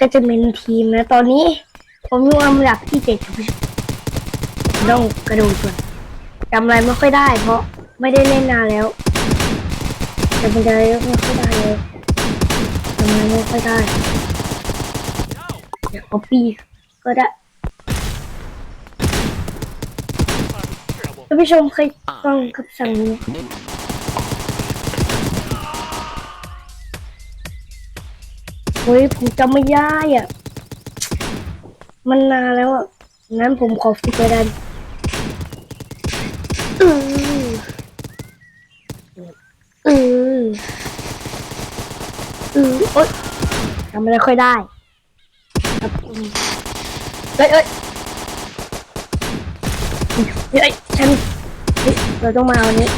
ก็จะเป็นทีมนะ ตอนนี้ ผมอยู่อันดับที่เจ็ดครับผู้ชมต้องกระโดดก่อนจำอะไรไม่ค่อยได้ เพราะไม่ได้เล่นนานแล้วจำอะไรไม่ค่อยได้เลยจำอะไรไม่ค่อยได้เดี๋ยวเอาปีก็ได้ท่านผู้ชมเคยฟังคำสั่งนี้ ฮ้ยผมจำไม่ได้อะ มันนานแล้วอะ งั้นผมขอฝึกไปดันอืออืออือโอ๊ยจำไม่ค่อยได้ครับอืมเอ้ยเอ้ยเฮ้ยฉันเฮ้ยเราต้องมาเอาอันนี้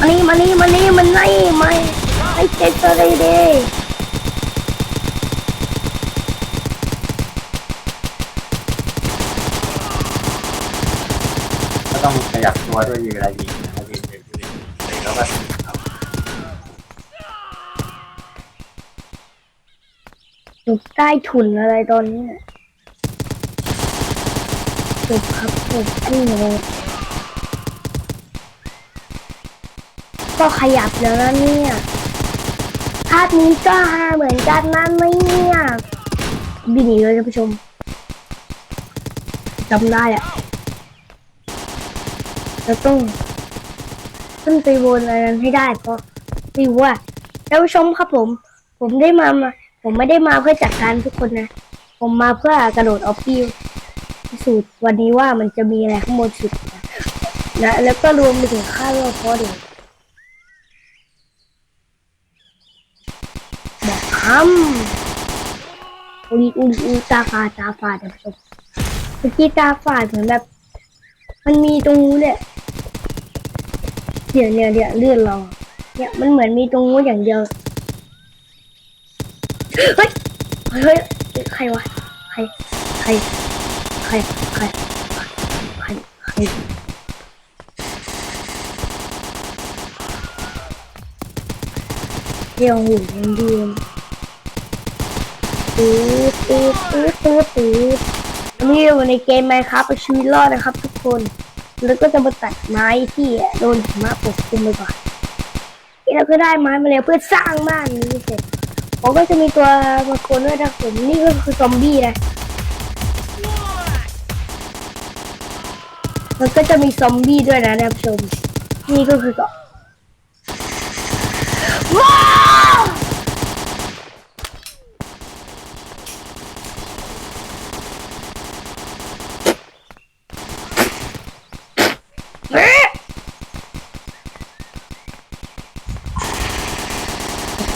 มานี่มานี่มานี่มันไล่ไม่ไอ้เจ็ดอะไรเด้ก็ต้องขยับตัวด้วยยิงเวลายิงนะครับยิงยิงยิงยิงแล้วก็เอาอยู่ใต้ถุนอะไรตอนนี้น่ะจบครับจบที่โน ก็ขยับแล้วนะเนี่ยภาพนี้ก็ฮาเหมือนกันนะเนี่ยบินหนีเลยท่านผู้ชมจำได้อะเราต้องขึ้นไปวนอะไรนั้นให้ได้เพราะไม่รู้ว่าท่านผู้ชมครับผม ผมได้มามาผมไม่ได้มาเพื่อจัดการทุกคนนะ ผมมาเพื่อกระโดดออฟฟิวพิสูจน์วันนี้ว่ามันจะมีอะไรข้างบนสุดนะนะแล้วก็รวมไปถึงค่าเล่าพอดี อกคำอุยอุยอุยตาฝาดตาฝาดท่านผู้ชมเมื่อกี้ตาฝาดเหมือนแบบ มันมีตรงนู้นเนี่ยเดี๋ยวเนี่ยเดี๋ยวเลื่อนราเนี่ยมันเหมือนมีตรงนู้นอย่างเดียวเฮ้ยเฮ้ยใครวะใครใครใครใครใครใครเดี๋ยวหูยังดี มตืดตืดตืดตืดตืดนี่อยู่ในเกมไหมครับชีวิตรอดนะครับ ทุกคน แล้วก็จะมาตัดไม้ที่โดนหิมะปกคลุมไปก่อนแล้วก็ได้ไม้มาแล้วเพื่อสร้างบ้านนี้เสร็จผมก็จะมีตัวมาคนด้วยนะผมนี่ก็คือซอมบี้นะมันก็จะมีซอมบี้ด้วยนะท่านผู้ชม นี่ก็คือก็ว้าวเอ๊ะ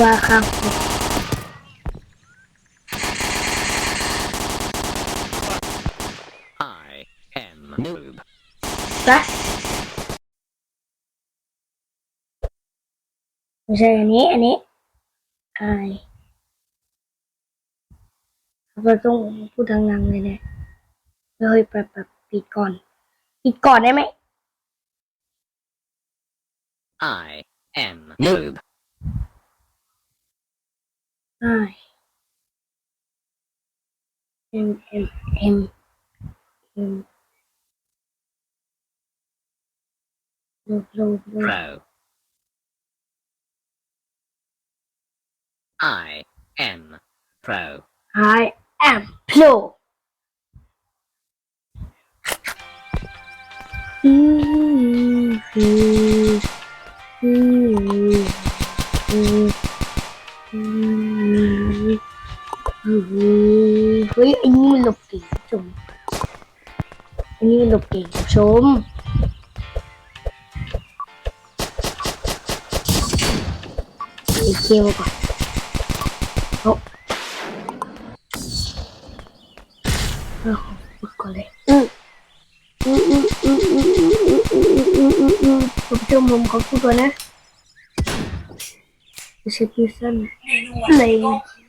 ว่าครับ I am noob. นะไม่ใช่อันนี้อันนี้ไอเราต้องพูดดังๆเลยเนี่ยเฮ้ยแบบแบบปิดก่อน ปิดก่อนได้ไหม I am noob. I am, am, am, am. Pro. I am pro. I am pro. Mm-hmm. นนี้มันหลบเก่งชมไอเคียวก่อนเอาเราฝึกก่อนเลยอืมอืมอืมอืมอืมอืมอืมอืมอือืมอืมผมชมผมขอพูดก่อนนะเซปิสันเลย I'm in trouble.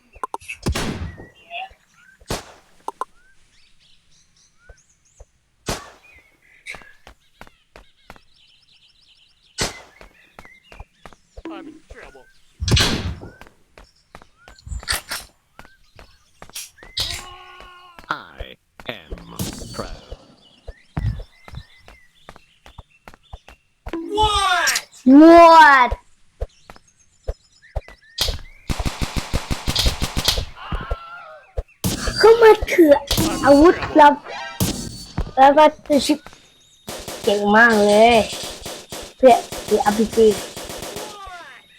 What เข้ามาถืออาวุธลับแล้วก็ตัวชิปเก่งมากเลยเพื่อถือ RPG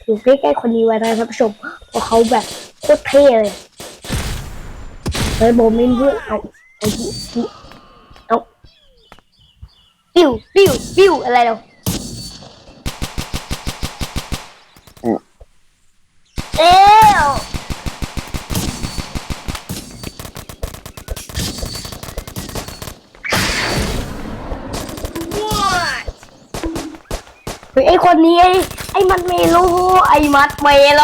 อยู่ใกล้ๆคนนี้ไว้นะท่านผู้ชมเพราะเขาแบบโคตรเท่เลยเฮ้ยโบมินเพื่อนเอาเอาเอาปิ้วปิ้วปิ้วอะไรเรา เอ้วเฮ้ยไอคนนี้ไอไอมัดเมโลไอมัดเมโล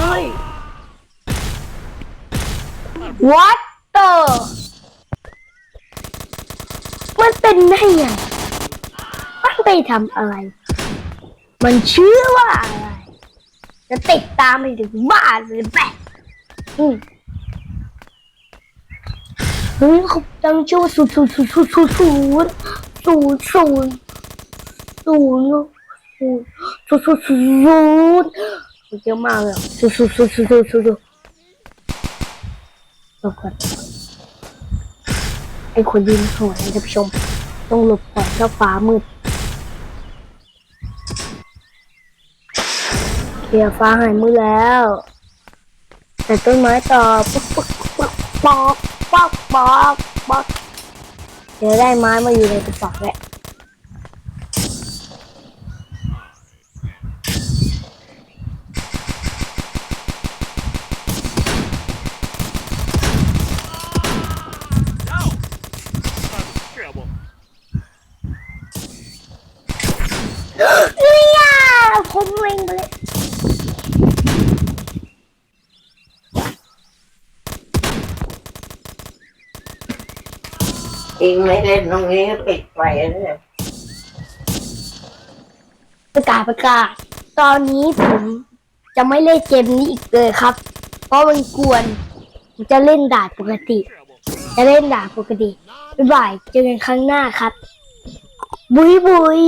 เฮ้ย What the มันเป็นได้ยังไงมันไปทำอะไร มันชื่อว่าอะไร จะติดตามไปถึงบ้านเลยแบกอืมเฮ้ยเขาตั้งชื่อว่าศูนย์ศูนย์ศูนย์ศูนย์ศูนย์ศูนย์ศูนย์ศูนย์ศูนย์ศูนย์ศูนย์ศูนย์ศูนย์ศูนย์เยอะมากเลยอะศูนย์ศูนย์ศูนย์ศูนย์ศูนย์ศูนย์ศูนย์หลบก่อนไอ้คนยืนหัวท่านผู้ชม ต้องหลบก่อนถ้าฟ้ามืด เคลียร์ฟ้าหายมืดแล้ว แต่ต้นไม้ต่อปุ๊บปุ๊บปุ๊บปอกปอกปอกปอกเดี๋ยวได้ไม้มาอยู่ในกระเป๋าแล้ว เนี่ยผมเล็งไปเลยเองไม่เล่นตรงนี้ปิดไฟเลยประกาศประกาศ ตอนนี้ผมจะไม่เล่นเกมนี้อีกเลยครับ เพราะมันกวนผมจะเล่นด่านปกติ จะเล่นด่านปกติ บ๊ายบายเจอกันครั้งหน้าครับ บุยบุย